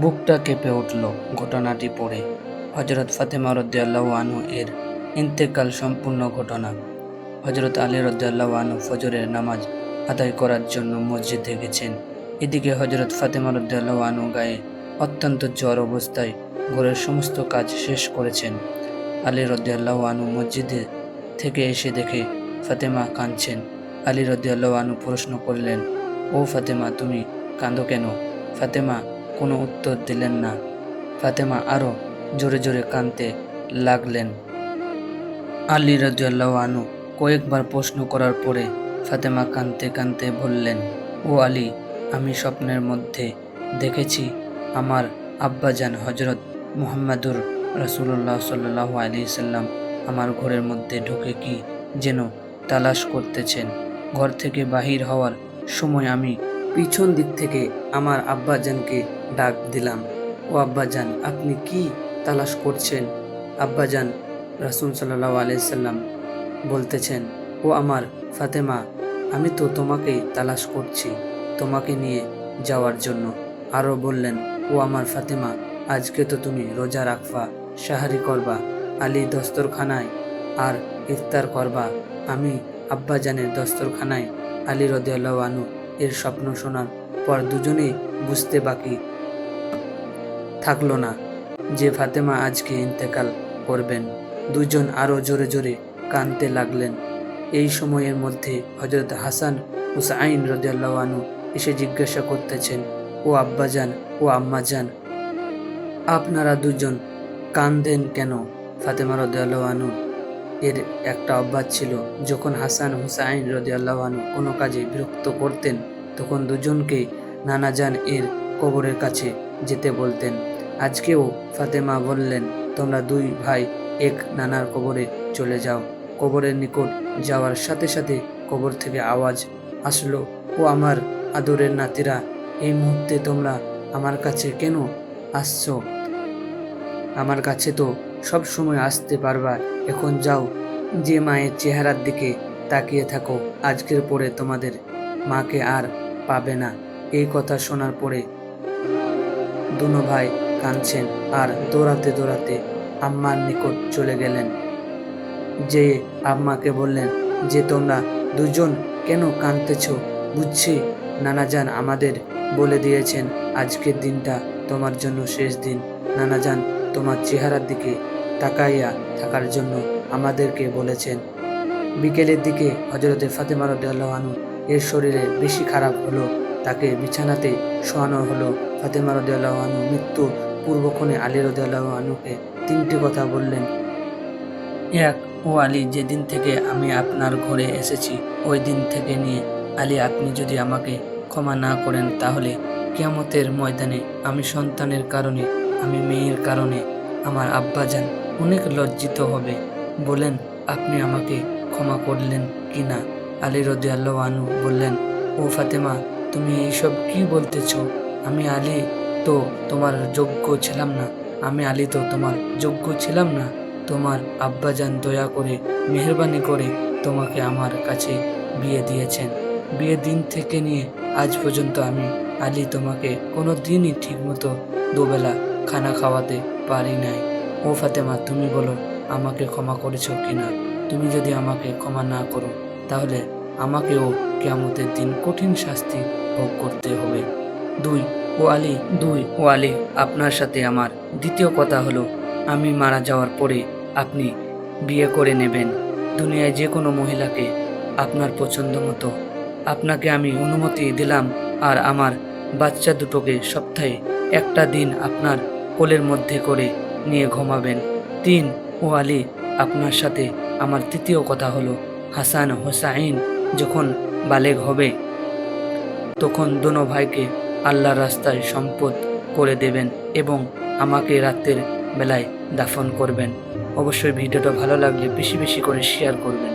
বুকটা কেঁপে উঠল ঘটনাটি পড়ে। হজরত ফাতেমা রদ্দাল্লাহ আনহু এর ইন্তেকাল সম্পূর্ণ ঘটনা। হজরত আলী রদ্দাল্লাহ আনহু ফজরের নামাজ আদায় করার জন্য মসজিদে গেছেন। এদিকে হজরত ফাতেমা রদ্দাল্লাহ আনহু গায়ে অত্যন্ত জ্বর অবস্থায় ঘরের সমস্ত কাজ শেষ করেছেন। আলী রদ্দাল্লাহ আনহু মসজিদে থেকে এসে দেখে ফাতেমা কাঁদছেন। আলী রদ্দাল্লাহ আনহু প্রশ্ন করলেন, ও ফাতেমা, তুমি কাঁদো কেন? ফাতেমা কোনো উত্তর দিলেন না। ফাতেমা আরও জোরে জোরে কাঁদতে লাগলেন। আলী রাজিয়াল্লাহ আনু কয়েকবার প্রশ্ন করার পরে ফাতেমা কাঁদতে কাঁদতে বললেন, ও আলী, আমি স্বপ্নের মধ্যে দেখেছি আমার আব্বাজান হজরত মুহাম্মাদুর রাসূলুল্লাহ সাল্লাহ আলী সাল্লাম। আমার ঘরের মধ্যে ঢুকে কি যেন তালাশ করতেছেন। ঘর থেকে বাহির হওয়ার সময় আমি পিছন দিক থেকে আমার আব্বাজানকে ডাক দিলাম, ও আব্বাজান, আপনি কি তালাশ করছেন? আব্বাজান রাসুল সাল্লাহ আলাইসাল্লাম বলতেছেন, ও আমার ফাতেমা, আমি তো তোমাকেই তালাশ করছি, তোমাকে নিয়ে যাওয়ার জন্য। আরও বললেন, ও আমার ফাতেমা, আজকে তো তুমি রোজা রাখবা সাহারি করবা, আলী দস্তরখানায় আর ইফতার করবা। আমি আব্বাজানের দস্তরখানায় আলী রদিয়াল্লাহ আনু এর স্বপ্ন শোনার পর দুজনেই বুঝতে বাকি থাকল না। যে ফাতেমা আজকে ইন্তেকাল করবেন দুজন আরও জোরে জোরে কানতে লাগলেন। এই সময়ের মধ্যে হজরত হাসান হুসাইন রদিয়াল্লাহ আনু এসে জিজ্ঞাসা করতেছেন, ও আব্বাজান, ও আম্মাজান, আপনারা দুজন কান্দেন কেন? ফাতেমা রদিয়াল্লাহ আনু এর একটা অভ্যাস ছিল, যখন হাসান হুসাইন রদিয়াল্লাহ আনু কোনো কাজে বিরক্ত করতেন, তখন দুজনকে নানাজান এর কবরের কাছে যেতে বলতেন। আজকেও ফাতেমা বললেন, তোমরা দুই ভাই এক নানার কবরে চলে যাও। কবরের নিকট যাওয়ার সাথে সাথে কবর থেকে আওয়াজ আসলো, ও আমার আদরের নাতিরা, এই মুহূর্তে তোমরা আমার কাছে কেন আসছো? আমার কাছে তো সব সময় আসতে পারবা। এখন যাও, যে মায়ের চেহারার দিকে তাকিয়ে থাকো। আজকের পরে তোমাদের মাকে আর পাবে না। এই কথা শোনার পরে দুনো ভাই কাঁদছেন আর দৌড়াতে দৌড়াতে আম্মার নিকট চলে গেলেন। যে আম্মাকে বললেন, যে তোমরা দুজন কেন কাঁদতেছ? বুঝছি, নানাজান আমাদের বলে দিয়েছেন, আজকের দিনটা তোমার জন্য শেষ দিন। নানাজান তোমার চেহারার দিকে তাকাইয়া থাকার জন্য আমাদেরকে বলেছেন। বিকেলের দিকে হজরতে ফাতেমা আনু এর শরীরে বেশি খারাপ হলো, তাকে বিছানাতে শোয়ানো হলো। ফাতেমা আনু মৃত্যু পূর্বক্ষণে আলী রদাল্লাহ আনুকে তিনটি কথা বললেন। এক, ও আলী, যেদিন থেকে আমি আপনার ঘরে এসেছি, ওই দিন থেকে নিয়ে আলী, আপনি যদি আমাকে ক্ষমা না করেন, তাহলে কিয়ামতের ময়দানে আমি সন্তানের কারণে, আমি মেয়ের কারণে আমার আব্বাজান অনেক লজ্জিত হবে। বলেন, আপনি আমাকে ক্ষমা করলেন কি না আলী রদি আল্লাহ আনু বললেন, ও ফাতেমা, তুমি এইসব কি বলতেছ? আমি আলী তো তোমার যোগ্য ছিলাম না। আমি আলী তো তোমার যোগ্য ছিলাম না। তোমার আব্বাজান দয়া করে, মেহরবানি করে তোমাকে আমার কাছে বিয়ে দিয়েছেন। বিয়ের দিন থেকে নিয়ে আজ পর্যন্ত আমি আলী তোমাকে কোনো দিনই ঠিকমতো দুবেলা খানা খাওয়াতে পারি নাই। ও ফাতেমা, তুমি বলো, আমাকে ক্ষমা করেছ কিনা? তুমি যদি আমাকে ক্ষমা না করো, তাহলে আমাকেও কেয়ামতের দিন কঠিন শাস্তি ভোগ করতে হবে। দুই ও আলী, দুই, ও আলী, আপনার সাথে আমার। দ্বিতীয় কথা হলো, আমি মারা যাওয়ার পরে আপনি বিয়ে করে নেবেন। দুনিয়ায় যে কোনো মহিলাকে আপনার পছন্দ মতো। আপনাকে আমি অনুমতি দিলাম আর আমার বাচ্চা দুটোকে সপ্তাহে একটা দিন আপনার কোলের মধ্যে করে নিয়ে ঘুমাবেন। তিন, ও আলী, আপনার সাথে আমার তৃতীয় কথা হলো, হাসান হোসাইন যখন বালেগ হবে, তখন দোনো ভাইকে আল্লাহর রাস্তায় সম্পদ করে দেবেন এবং আমাকে রাতের বেলায় দাফন করবেন। অবশ্যই ভিডিওটা ভালো লাগলে বেশি বেশি করে শেয়ার করবেন।